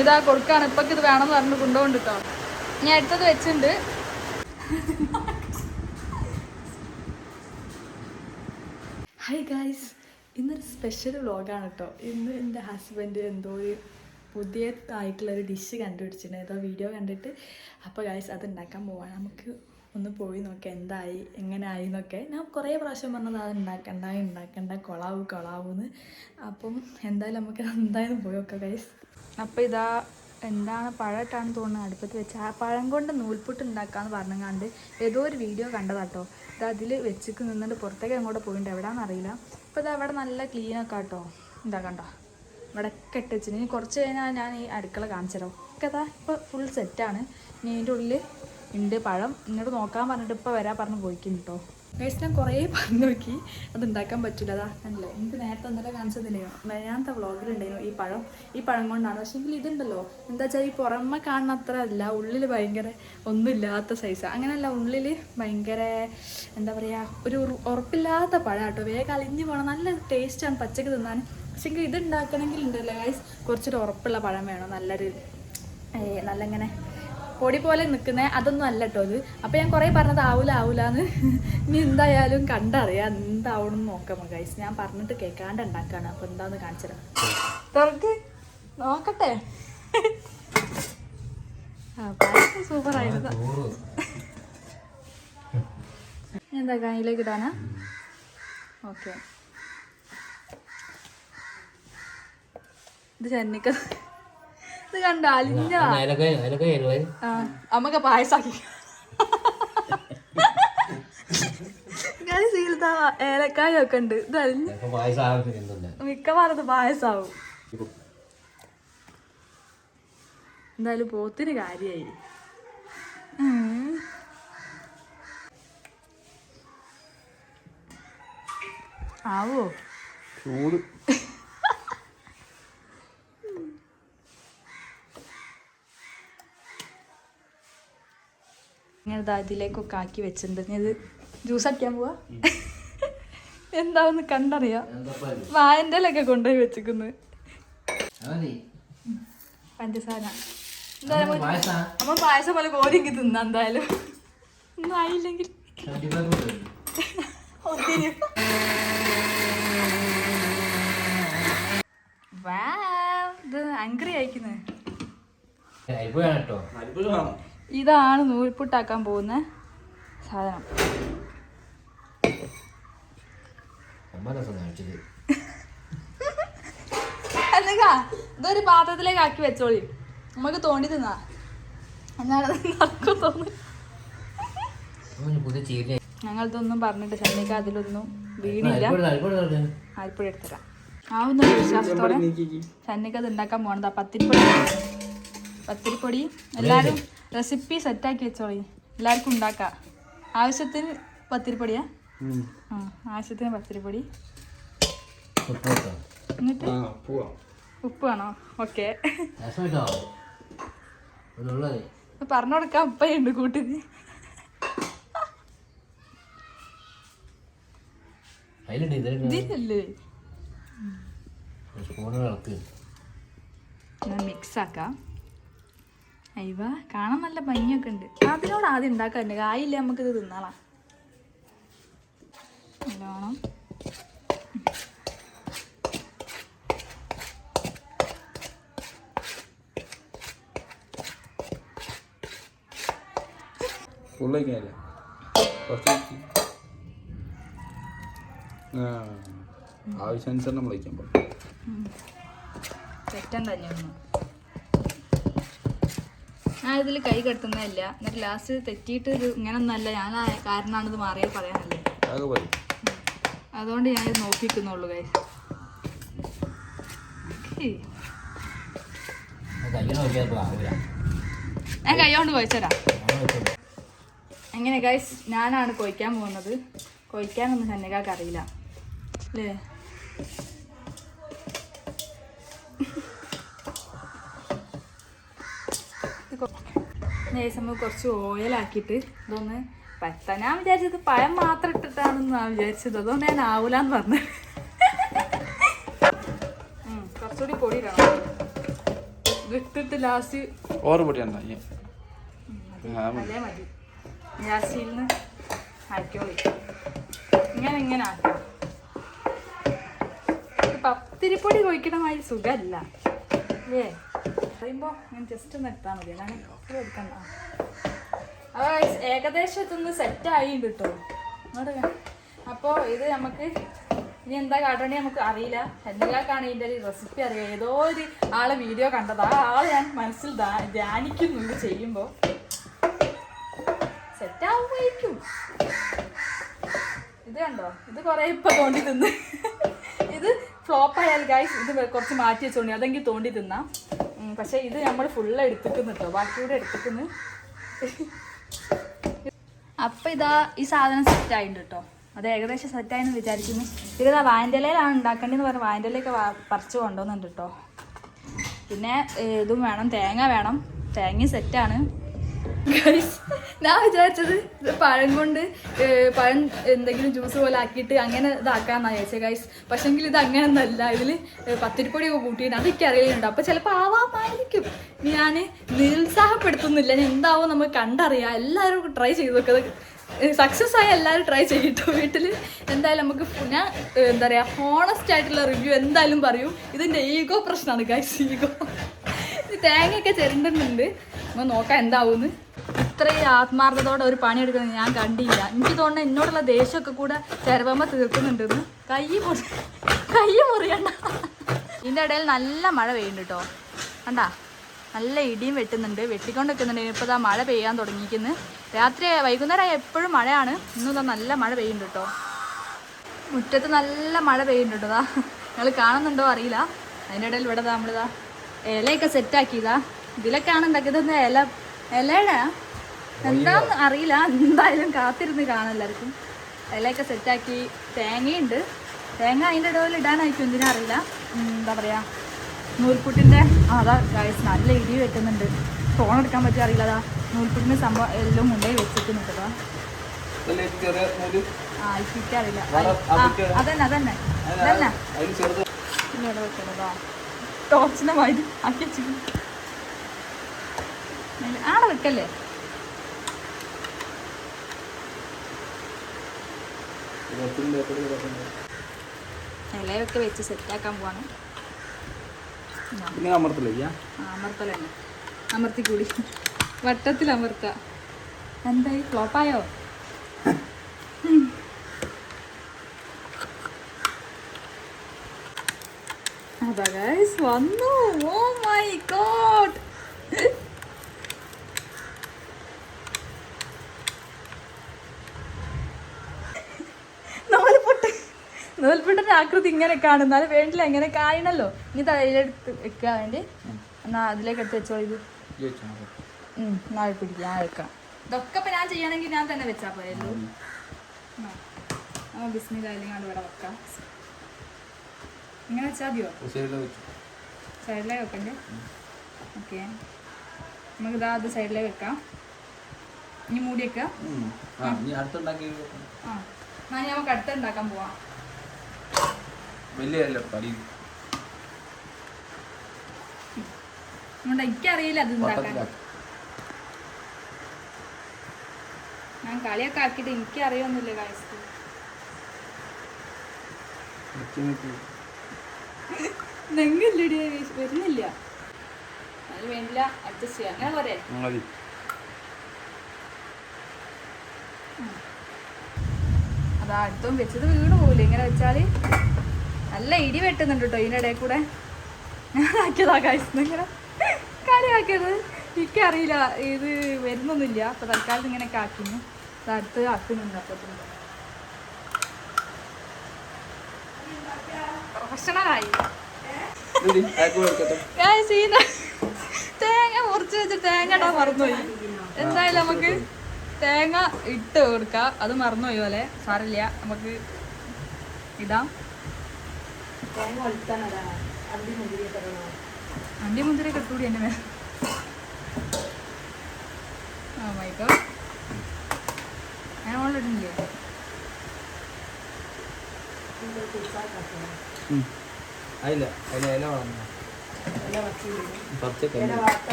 ഇതാ കൊടുക്കാണ്. ഇപ്പൊ ഇത് വേണമെന്ന് പറഞ്ഞു കൊണ്ടുപോകുന്നുണ്ട് കേട്ടോ ഞാൻ അടുത്തത് വെച്ചിട്ടുണ്ട് ഹായ് ഗായ്സ് ഇന്നൊരു സ്പെഷ്യൽ വ്ളോഗാണ് കേട്ടോ ഇന്ന് എന്റെ ഹസ്ബൻഡ് എന്തോ ഒരു പുതിയ ആയിട്ടുള്ളൊരു ഡിഷ് കണ്ടുപിടിച്ചിട്ടുണ്ട് ഏതോ വീഡിയോ കണ്ടിട്ട്. അപ്പോൾ ഗായ്സ് അത് ഉണ്ടാക്കാൻ പോവാണ് നമുക്ക് ഒന്ന് പോയി നോക്കാം എന്തായി എങ്ങനെ ആയി എന്നൊക്കെ. ഞാൻ കുറേ പ്രാവശ്യം പറഞ്ഞത് അത് ഉണ്ടാക്കണ്ട ഉണ്ടാക്കണ്ട കൊളാവ് കൊളാവൂന്ന് അപ്പം എന്തായാലും നമുക്ക് എന്തായാലും പോയി നോക്കാം ഗൈസ് അപ്പോൾ ഇതാ എന്താണ് പഴമായിട്ടാണ് തോന്നുന്നത് അടുപ്പത്ത് വെച്ച് ആ പഴം കൊണ്ട് നൂൽപുട്ട് ഉണ്ടാക്കാന്ന് പറഞ്ഞങ്ങാണ്ട് ഏതോ ഒരു വീഡിയോ കണ്ടതാട്ടോ ഇത് അതിൽ വെച്ചിക്ക് നിന്നിട്ട് പുറത്തേക്ക് അങ്ങോട്ട് പോയിട്ടുണ്ട് എവിടെയാണെന്ന് അറിയില്ല. അപ്പോൾ ഇത് അവിടെ നല്ല ക്ലീനൊക്കെ ആട്ടോ. എന്താ കണ്ടോ? ഇവിടെ കെട്ടിച്ചിന് ഇനി കുറച്ച് കഴിഞ്ഞാൽ ഞാൻ ഈ അടുക്കള കാണിച്ചു തരാം ഒക്കെ ഇപ്പോൾ ഫുൾ സെറ്റാണ് ഇനി അതിന്റെ ഉള്ളിൽ ഉണ്ട് പഴം. ഇങ്ങോട്ട് നോക്കാൻ പറഞ്ഞിട്ട് ഇപ്പോൾ വരാൻ പറഞ്ഞ് പോയിക്കുന്നു കേട്ടോ ഗൈസ് ഞാൻ കുറേ പറഞ്ഞു നോക്കി. അത് ഉണ്ടാക്കാൻ പറ്റില്ല അതാ അല്ല എനിക്ക് നേരത്തെ ഇന്നലെ കാണിച്ചതില്ലയോ ഞാനത്തെ വ്ളോഗിലുണ്ടായിരുന്നു ഈ പഴം. ഈ പഴം കൊണ്ടാണ്. പക്ഷേ എങ്കിൽ ഇതുണ്ടല്ലോ. എന്താ വെച്ചാൽ ഈ പുറമെ കാണുന്ന അത്ര അല്ല. ഉള്ളിൽ ഭയങ്കര ഒന്നുമില്ലാത്ത സൈസ് അങ്ങനെയല്ല ഉള്ളിൽ ഭയങ്കര എന്താ പറയുക ഒരു ഉറപ്പില്ലാത്ത പഴം കേട്ടോ വേഗം അലിഞ്ഞ് പോകണം നല്ല ടേസ്റ്റാണ് പച്ചക്ക് തിന്നാൻ. പക്ഷേ എങ്കിൽ ഇത് ഉണ്ടാക്കണമെങ്കിൽ ഉണ്ടല്ലോ ഗൈസ് കുറച്ചൊരു ഉറപ്പുള്ള പഴം വേണം. നല്ലൊരു നല്ല ഇങ്ങനെ പൊടി പോലെ നിൽക്കുന്നത് അതൊന്നും അല്ല കേട്ടോ ഇത്. അപ്പം ഞാൻ കുറേ പറഞ്ഞത് ആവൂല ആവൂലെന്ന് ഇനി എന്തായാലും കണ്ടറിയാം എന്താവണം എന്ന് നോക്കാം ഗൈസ് ഞാൻ പറഞ്ഞിട്ട് കേൾക്കാണ്ട് ഉണ്ടാക്കാണ്. അപ്പം എന്താന്ന് കാണിച്ചത് തുറക്ക്. നോക്കട്ടെ. സൂപ്പർ ആയിരുന്നു. എന്താ കയ്യിലേക്ക് ഇടാനാ? ഓക്കെ ഇത് ചെന്നിക്ക ഇത് കണ്ട അലിഞ്ഞ. അമ്മയ്ക്ക് പായസാക്കി. സീലത്ത ഏലക്കായ ഒക്കെ ഉണ്ട്. ഇത് അലിഞ്ഞ്. മിക്കവാറും ഇത് പായസാവും. എന്തായാലും പോത്തിന് കാര്യായി. ആവോ? ചൂട്. ഇങ്ങനെ ദാ ഇതിലേക്കൊക്കെ ആക്കി വെച്ചിട്ടുണ്ട്. ഇത് ജ്യൂസ് അടിക്കാൻ പോവാ. എന്താവെന്ന് കണ്ടറിയാം? വായന്റെ ഇലൊക്കെ കൊണ്ടുപോയി വെച്ചിക്കുന്നു പഞ്ചസാര. എന്തായാലും നമുക്ക് പായസം? പോലെ കോരിക്ക് തിന്നാ എന്തായാലും. ഒന്നും ആയില്ലെങ്കിൽ. ഒത്തിരി. ഇത് അങ്കറി അയക്കുന്നത് അരിപ്പ് വേണം കേട്ടോ അരിപ്പ് വേണം. ഇതാണ് നൂൽപുട്ടാക്കാൻ പോകുന്ന സാധനം. അല്ലെങ്കിൽ ഇതൊരു പാത്രത്തിലേക്ക് ആക്കി വെച്ചോളി. നമുക്ക് തോണ്ടി തിന്നാ. എന്നാണ് തോന്നുന്നു. പുതിയ ചീര പറഞ്ഞിട്ട് ശനിക്ക് അതിലൊന്നും വീണില്ല. അരിപ്പൊടി എടുത്തരാം ആവുന്ന വിശ്വാസത്തോടെ നീക്കിക്ക്. ശനിക്ക് അത് ഉണ്ടാക്കാൻ പോണതാ. പത്തിരിപ്പൊടി. പത്തിരിപ്പൊടി. എല്ലാവരും റെസിപ്പി സെറ്റാക്കി വെച്ചോളി. എല്ലാവർക്കും ഉണ്ടാക്കാം. ആവശ്യത്തിന് പത്തിരിപ്പൊടിയാ? ആവശ്യത്തിന് പത്തിരിപ്പൊടി. എന്നിട്ട്? ഉപ്പ് വേണോ? ഓക്കെ. പറഞ്ഞു കൊടുക്കാം ഉപ്പയുണ്ട് കൂട്ടിന്. ഇതിലല്ലേ? ഞാൻ മിക്സ് ആക്കാം. അയ്യവ കാണാൻ നല്ല ഭംഗിയൊക്കെ ഉണ്ട്. അതിനോട് ആദ്യം ഉണ്ടാക്കാറുണ്ട്. കായില്ല നമുക്കിത് തിന്നാളാം. നല്ലോണം. ഫുള്ളേക്കല്ല കുറച്ച് ആവശ്യാനുസരണം പാടില്ല തെറ്റം തന്നെയൊന്നും ഞാൻ ഇതിൽ കൈ കെട്ടുന്നതല്ല. എന്നിട്ട് ലാസ്റ്റ് തെറ്റിയിട്ട് ഇത് ഇങ്ങനെ ഒന്നല്ല ഞാൻ കാരണമാണ് ഇത് മാറിയത് പറയാനല്ലേ അതുകൊണ്ട് ഞാൻ ഇത് നോക്കിക്കുന്നുള്ളൂ കൈ ഞാൻ കൈ കൊണ്ട് വെച്ചോളൂ എങ്ങനെ ഗൈസ് ഞാനാണ് കൊയ്ക്കാൻ പോകുന്നത്. കൊയ്ക്കാനൊന്നും സന്നകാക്ക് അറിയില്ല. അല്ലേ നമുക്ക് കുറച്ച് ഓയിലാക്കിയിട്ട് ഇതൊന്ന് പറ്റാൻ ഞാൻ വിചാരിച്ചത് പഴം മാത്രം ഇട്ടിട്ടാണെന്ന് ഞാൻ വിചാരിച്ചത്. അതുകൊണ്ട് ഞാൻ ആവൂലെന്ന് പറഞ്ഞു. കുറച്ചുകൂടി പൊടി ഇടണം. ഇട്ടിട്ട് ലാസ്റ്റ് ഓറ് അതേ മതി. ലാസ്റ്റിൽ നിന്ന് ആക്കിയോളി ഇങ്ങനെ ഇങ്ങനെ ആക്കാം. പത്തിരിപ്പൊടി കൊയ്ക്കണമായി സുഖമല്ല അല്ലേ? പറയുമ്പോൾ ഞാൻ ജസ്റ്റ് ഒന്ന് എടുത്താൽ മതി. അതാണ് എപ്പോഴും ഏകദേശം ഇതൊന്ന് സെറ്റ് ആയിട്ടുണ്ട് കേട്ടോ അങ്ങോട്ട് അപ്പോൾ ഇത് നമുക്ക് ഇനി എന്താ കാട്ടണേ നമുക്ക് അറിയില്ല. എന്തെങ്കിലുമൊക്കെയാണ് ഇതിന്റെ ഒരു റെസിപ്പി അറിയാം. ഏതോ ഒരു ആളെ വീഡിയോ കണ്ടത്. ആ ആൾ ഞാൻ മനസ്സിൽ ധ്യാനിക്കുന്നു ഇത് ചെയ്യുമ്പോൾ സെറ്റ് ആവുമായിരിക്കും. ഇത് കണ്ടോ? ഇത് കൊറേ ഇപ്പൊ തോണ്ടി തിന്ന്. ഇത് ഫ്ലോപ്പ് ആയാൽ ഗായ്സ് ഇത് കുറച്ച് മാറ്റി വെച്ചോണ്ടി. അതെങ്കിൽ തോണ്ടി തിന്നാം. പക്ഷെ ഇത് നമ്മൾ ഫുള്ള് എടുത്തിക്കുന്നു കേട്ടോ ബാക്കിയൂടെ എടുത്തിക്കുന്നു. അപ്പൊ ഇതാ ഈ സാധനം സെറ്റ് ആയിട്ടുണ്ട് കേട്ടോ അത് ഏകദേശം സെറ്റ് എന്ന് വിചാരിക്കുന്നു. ഇത് വാൻഡലയിലാണ് ഉണ്ടാക്കേണ്ടതെന്ന് പറഞ്ഞ് വാൻഡലയൊക്കെ പറിച്ച് കൊണ്ടുവന്നുണ്ട് കേട്ടോ പിന്നെ ഇതും വേണം. തേങ്ങ വേണം. തേങ്ങയും സെറ്റാണ് ഞാൻ വിചാരിച്ചത് ഇത് പഴം കൊണ്ട് പഴം എന്തെങ്കിലും ജ്യൂസ് പോലെ ആക്കിയിട്ട് അങ്ങനെ ഇതാക്കാന്നാ വിചാരിച്ചത് ഗൈസ് പക്ഷെങ്കിൽ ഇത് അങ്ങനെ ഒന്നല്ല ഇതിൽ പത്തിരിപ്പൊടിയൊക്കെ കൂട്ടിയിട്ട് അതൊക്കെ അറിയുന്നുണ്ട് അപ്പോൾ ചിലപ്പോൾ ആവാമായിരിക്കും. ഞാൻ നിരുത്സാഹപ്പെടുത്തുന്നില്ല. ഞാൻ എന്താവോ നമുക്ക് കണ്ടറിയാം. എല്ലാവരും ട്രൈ ചെയ്ത് നോക്കുന്നത് സക്സസ് ആയി എല്ലാവരും ട്രൈ ചെയ്തിട്ടു വീട്ടിൽ എന്തായാലും നമുക്ക് ഞാൻ എന്താ പറയുക ഹോണസ്റ്റ് ആയിട്ടുള്ള റിവ്യൂ എന്തായാലും പറയും. ഇതിന്റെ ഈഗോ പ്രശ്നമാണ് ഗൈസ് ഈഗോ തേങ്ങയൊക്കെ ചെരണ്ടുന്നുണ്ട്. നമ്മൾ നോക്കാം എന്താവൂന്ന്. ഇത്രയും ആത്മാർത്ഥതയോടെ ഒരു പണി എടുക്കുന്നത് ഞാൻ കണ്ടില്ല. എനിക്ക് തോന്നുന്നു എന്നോടുള്ള ദേഷ്യമൊക്കെ കൂടെ ചെരവമ്മ തീർക്കുന്നുണ്ടെന്ന്. കൈ മുറി കൈ മുറിയണ്ട. ഇതിന്റെ ഇടയിൽ നല്ല മഴ പെയ്യുന്നുണ്ട് കേട്ടോ കണ്ടാ? നല്ല ഇടിയും വെട്ടുന്നുണ്ട്. വെട്ടിക്കൊണ്ട് വെക്കുന്നുണ്ട് ഇപ്പോൾ ഇതാ മഴ പെയ്യാൻ തുടങ്ങിയിരിക്കുന്നു. രാത്രി വൈകുന്നേരം എപ്പോഴും മഴയാണ്. ഇന്നും ഇതാ നല്ല മഴ പെയ്യുന്നുണ്ട് കേട്ടോ മുറ്റത്ത് നല്ല മഴ പെയ്യുന്നുണ്ട് കേട്ടോ നിങ്ങൾ കാണുന്നുണ്ടോ അറിയില്ല. അതിന്റെ ഇടയിൽ ഇവിടെ നമ്മളിതാ ഇലയൊക്കെ സെറ്റാക്കിയതാ ഇതിലൊക്കെയാണ് ഉണ്ടാക്കിയത് ഇല ഇലയുടെ എന്താന്ന് അറിയില്ല. എന്തായാലും കാത്തിരുന്ന് കാണാം എല്ലാവർക്കും. ഇലയൊക്കെ സെറ്റാക്കി തേങ്ങയുണ്ട്. തേങ്ങ അതിന്റെ ഇടയിൽ ഇടാനായിരിക്കും എന്തിനാ അറിയില്ല. എന്താ പറയുക നൂൽപുട്ടിന്റെ അതാ ഗൈസ് നല്ല ഇടി വെട്ടുന്നുണ്ട്. ഫോൺ എടുക്കാൻ പറ്റുക അറിയില്ല. അതാ നൂൽപുട്ടിന്റെ സംഭവം എല്ലാം മുണ്ടേ വെച്ചിട്ടുണ്ട് നൂൽ. ആ അതൊക്കെ- അതന്നെ അതന്നെ അതന്നെ. ഇനി ഇവിടെ വെക്കണതാ ടോർച്ചിനെ മാതിരി ആക്കി വെച്ചു ആടെ വെക്കല്ലേ? ഇലയൊക്കെ വെച്ച് സെറ്റാക്കാൻ പോവാണ്. പിന്നെ അമർത്തി കൂടി വട്ടത്തിൽ അമർത്ത. എന്തായി? ഫ്ലോപ്പായോ അതാ ഗൈസ് വന്നു. ഓ മൈ ഗോഡ് നൂൽപുട്ട് നൂൽപുട്ടിന്റെ ആകൃതി ഇങ്ങനെ കാണും എന്നാലും വേണ്ടില്ല ഇങ്ങനെ കായണല്ലോ. ഇനി തലയിലെടുത്ത് വെക്കാൻ വേണ്ടി. എന്നാ അതിലേക്ക് എടുത്ത് വെച്ചോ ഇത്. ഉം, എന്നാ അത് പിടിക്കാം. ഞാൻ വെക്കാം. ഇതൊക്കെ ഇപ്പൊ ഞാൻ ചെയ്യണമെങ്കിൽ ഞാൻ തന്നെ വെച്ചാ പോയല്ലോ ബിസിനസ് ബിസ്മില്ല അല്ലെങ്കിൽ അവിടെ വെക്കാം. ഇങ്ങനെ വെച്ചാൽ മതിയോ? സൈഡിലേ വെക്കണ്ടേ? ഓക്കെ. നമുക്ക് ഇതാ അത് സൈഡിലേ വെക്കാം. ഇനി മൂടി വെക്കാം. ആ ഇനി അടുത്തുണ്ടാക്കി ആ എന്നാ ഇനി നമുക്ക് അടുത്ത് ഉണ്ടാക്കാൻ പോവാം. വലിയ എനിക്കറിയില്ല അത് ഉണ്ടാക്കാൻ. ഞാൻ കളിയൊക്കെ ആക്കിയിട്ട് എനിക്കറിയൊന്നുമില്ല കാഴ്ച നെങ്ങില്ലടി വരുന്നില്ല. അതിന് വേണ്ടില്ല അഡ്ജസ്റ്റ് ചെയ്യാം. അങ്ങനെ പോരെ. മതി. അതാ അടുത്തും വെച്ചത് വീണ് പോകില്ല ഇങ്ങനെ വെച്ചാൽ നല്ല ഇടി വെട്ടുന്നുണ്ട് കേട്ടോ ഇതിനിടയിൽ കൂടെ. ഞാൻ ആക്കിയതാ കാഴ്ച ഇങ്ങനെ കളിയാക്കിയത് എനിക്കറിയില്ല. ഇത് വരുന്നൊന്നുമില്ല. അപ്പൊ തൽക്കാലത്ത് ഇങ്ങനെയൊക്കെ ആക്കിന് അടുത്ത് ആക്കുന്നുണ്ട് അപ്പത്തിന് പ്രൊഫഷണലായി തേങ്ങ മുറിച്ച് വെച്ച് തേങ്ങ ഇടാൻ മറന്നുപോയി. എന്തായാലും നമുക്ക് തേങ്ങ ഇട്ട് കൊടുക്കാം. അത് മറന്നുപോയി പോലെ. സാറില്ല നമുക്ക് ഇടാം. അണ്ടി മുന്തിരി കിട്ടൂടി എന്നെ ആ മൈക്കോ ഞാൻ ഓളിടുന്നില്ലേ അതില്ല. അതിൽ ഇല വളർന്നു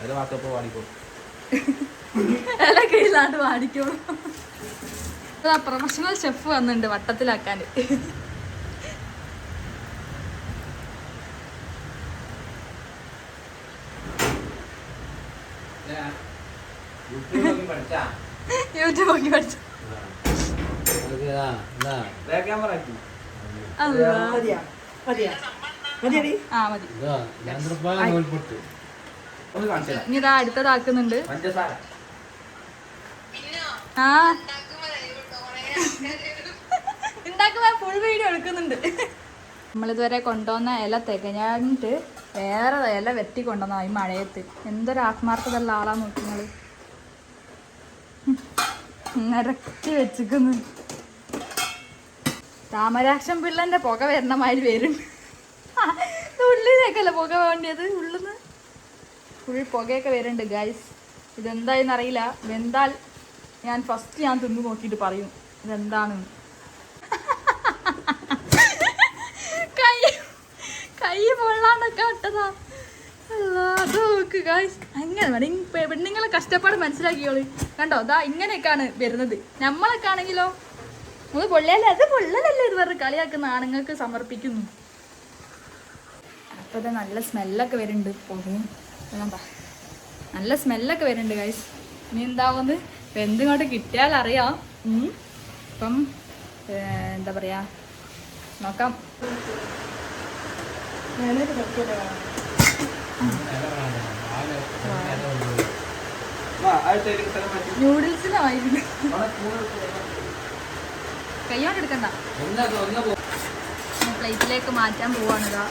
അതിലെ വാക്കപ്പോൾ പാടിക്കോ ഇല കീഴിലാണ്ട് വാടിക്കോളൂ. പ്രൊഫഷണൽ ഷെഫ് വന്നിട്ടുണ്ട് വട്ടത്തിലാക്കാൻ പഠിച്ചാ? യൂട്യൂബ് നോക്കി പഠിച്ചു. ക്യാമറ ആക്കി. മതിയാ. മതിയാ. മതിയടി. ആ മതി. ഇനി ഇതാ അടുത്തതാക്കുന്നുണ്ട്. ആ. ഉണ്ടാക്കുമ്പോ ഫുൾ വീഡിയോ എടുക്കുന്നുണ്ട്. നമ്മളിതുവരെ കൊണ്ടുവന്ന ഇല തികഞ്ഞാണ്ട് വേറെ ഇല വെട്ടി കൊണ്ടുവന്ന ഈ മഴയത്ത്. എന്തൊരു ആത്മാർത്ഥതയുള്ള ആളാ നോക്കുന്നത് നിരക്കി വെച്ചിക്കുന്നു താമരാക്ഷം പിള്ളന്റെ പുക വരണ മാതിരി വരും. ഉള്ളിലേക്കല്ല പുക വേണ്ടിയത്? ഉള്ളിന്ന് ഫുൾ പുകയൊക്കെ വരുന്നുണ്ട് ഗൈസ് ഇതെന്തായെന്ന് അറിയില്ല. വെന്താൽ ഞാൻ ഫസ്റ്റ് ഞാൻ തിന്നു നോക്കിയിട്ട് പറയും ഇതെന്താണ്. കൈ കൈ പൊള്ളാണ്ടൊക്കെ ഇട്ടതാ. അത് അങ്ങനെ വേണം. പെണ്ണുങ്ങളെ കഷ്ടപ്പാട് മനസ്സിലാക്കിയോളി കണ്ടോ? ദാ ഇങ്ങനെയൊക്കെയാണ് വരുന്നത്. നമ്മളൊക്കെ ആണെങ്കിലോ അത് പൊള്ളയല്ലേ അത് പൊള്ളലല്ലേ ഇത് വേറെ കളിയാക്കുന്ന ആണുങ്ങൾക്ക് സമർപ്പിക്കുന്നു അപ്പോൾ ഇത് നല്ല സ്മെല്ലൊക്കെ വരുന്നുണ്ട് പോകും എന്താ നല്ല സ്മെല്ലൊക്കെ വരുന്നുണ്ട് ഗൈസ് ഇനി എന്താവുമെന്ന് എന്തിങ്ങോട്ട് കിട്ടിയാൽ അറിയാം ഇപ്പം അപ്പം എന്താ പറയാ നോക്കാം ന്യൂഡിൽസിനായിരുന്നു കൈയോണ്ട് എടുക്കണ്ട. പ്ലേറ്റിലേക്ക് മാറ്റാൻ പോവാണിതാ.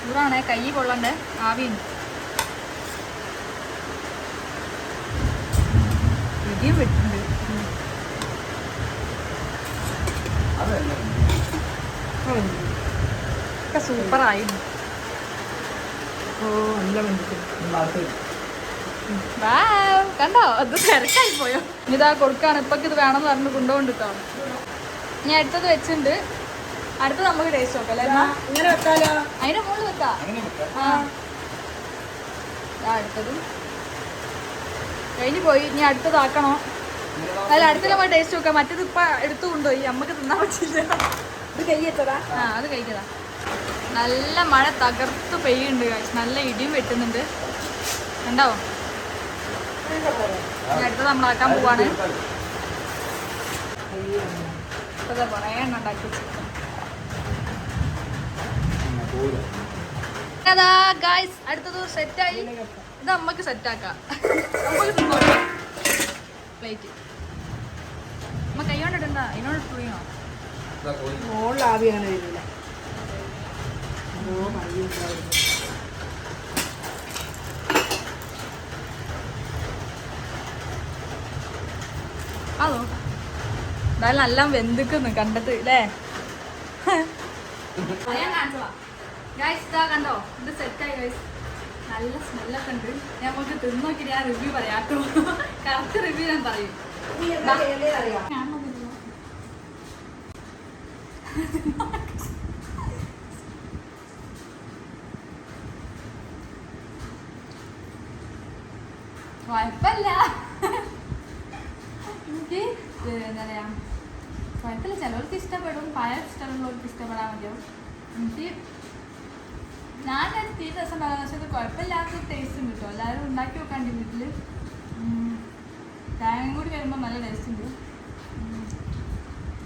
ചൂടാണ് കൈ കൊള്ളണ്ടേ ആവിയുണ്ട്. ഇടിയും വിട്ടുണ്ട്. ഒക്കെ സൂപ്പറായിരുന്നു ഓ നല്ല വേണ്ടിട്ട്. കണ്ടോ? അത് തിരക്കായി പോയോ? ഇതാ കൊടുക്കാണ്. ഇപ്പൊക്ക് ഇത് വേണമെന്ന് പറഞ്ഞു കൊണ്ടുപോകണ്ടിട്ടോ. ഞാൻ അടുത്തത് വെച്ചിട്ടുണ്ട്. അടുത്തത് നമുക്ക് ടേസ്റ്റ് നോക്കാം അല്ലേ എന്നാ? ഇങ്ങനെ വെക്കാലോ? അതിന്റെ മുകളിൽ വെക്കാം. ആ. അടുത്തതും. കഴിഞ്ഞു പോയി. ഇനി അടുത്തതാക്കണോ? അല്ല അടുത്ത നമ്മൾ ടേസ്റ്റ് നോക്കാം. മറ്റേത് ഇപ്പൊ എടുത്തു കൊണ്ടുപോയി. അമ്മയ്ക്ക് തിന്നാൻ പറ്റില്ല. ഇത് കയ്യെത്തതാ ആ അത് കഴിക്കതാ നല്ല മഴ തകർത്ത് പെയ്യുന്നുണ്ട് guys. നല്ല ഇടിയും വെട്ടുന്നുണ്ട്. ഉണ്ടാവോ ഇനി അടുത്തത് നമ്മളാക്കാൻ പോവാണ്. ഇപ്പൊ കുറേ എണ്ണം ഉണ്ടാക്കി വെച്ചിട്ടുണ്ട് അതാ ഗായ്സ് അടുത്തത് സെറ്റായി. ഇത് അമ്മയ്ക്ക് സെറ്റാക്കാം. നമുക്ക് തിന്നോക്കാം പ്ലേറ്റ് അമ്മ കൈ ഇടണ്ട അതിനോട് പുളിയോ മുകളിൽ ആവിയാണ് വരില്ല ഓ മതിയുണ്ടാവും അതോ എന്തായാലും നല്ല വെന്തിക്കുന്നു കണ്ടിട്ട് അല്ലേ ഞാൻ കാണിച്ചോളാം ഗൈസ് ഇതാ കണ്ടോ? ഇത് സെറ്റായി ഗൈസ് നല്ല സ്മെല്ലൊക്കെ ഉണ്ട്. ഞാൻ നമുക്ക് തിന്നോക്കി ഞാൻ റിവ്യൂ പറയാട്ടോ കറക്റ്റ് റിവ്യൂ ഞാൻ പറയും. കുഴപ്പമില്ല. ഏ, എന്താ പറയുക കുഴപ്പമില്ല. ചിലവർക്ക് ഇഷ്ടപ്പെടും. പഴം ഇഷ്ടമുള്ളവർക്ക് ഇഷ്ടപ്പെടാൻ മതിയാവും എനിക്ക് ഞാൻ ഉണ്ടാകുന്ന പക്ഷേ ഇത് കുഴപ്പമില്ലാത്ത ടേസ്റ്റ് കേട്ടോ. എല്ലാവരും ഉണ്ടാക്കി നോക്കാണ്ട് വീട്ടിൽ തേങ്ങയും കൂടി വരുമ്പോൾ നല്ല ടേസ്റ്റ് ഉണ്ട്. ഉം.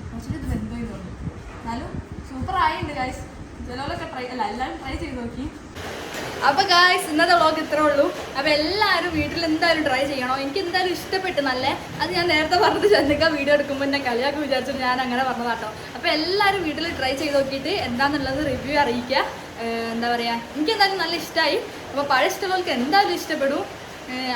കുറച്ചുകൂടി ഇത് ബന്ധം ഇതുണ്ട് എന്നാലും സൂപ്പർ ആയിട്ടുണ്ട് ഗൈസ് ചിലവരൊക്കെ ട്രൈ അല്ല എല്ലാവരും ട്രൈ ചെയ്ത് നോക്കി. അപ്പൊ ഗായ്സ് ഇന്നത്തെ വ്ളോഗ് ഇത്രേ ഉള്ളൂ അപ്പൊ എല്ലാവരും വീട്ടിൽ എന്തായാലും ട്രൈ ചെയ്യണോ? എനിക്ക് എന്തായാലും ഇഷ്ടപ്പെട്ടു നല്ല അത് ഞാൻ നേരത്തെ പറഞ്ഞത് ചെന്നിക്ക വീഡിയോ എടുക്കുമ്പോൾ എന്നെ കളിയാക്കി വിചാരിച്ചു ഞാൻ അങ്ങനെ പറഞ്ഞതാട്ടോ. അപ്പൊ എല്ലാവരും വീട്ടിൽ ട്രൈ ചെയ്ത് നോക്കിയിട്ട് എന്താണെന്നുള്ളത് റിവ്യൂ അറിയിക്കുക. എന്താ പറയാ എനിക്ക് എന്തായാലും നല്ല ഇഷ്ടമായി അപ്പോൾ പഴയ ഇഷ്ടമുള്ളവർക്ക് എന്തായാലും ഇഷ്ടപ്പെടും.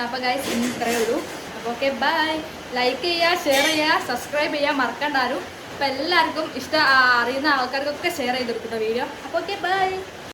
അപ്പോൾ ഇന്ന് ഇത്രയേ ഉള്ളൂ. അപ്പോൾ ഓക്കെ ബൈ ലൈക്ക് ചെയ്യുക ഷെയർ ചെയ്യുക സബ്സ്ക്രൈബ് ചെയ്യുക മറക്കണ്ടാരും അപ്പോൾ എല്ലാവർക്കും ഇഷ്ടം അറിയുന്ന ആൾക്കാർക്കൊക്കെ ഷെയർ ചെയ്ത് കൊടുക്കുന്ന വീഡിയോ അപ്പോൾ ഓക്കെ ബൈ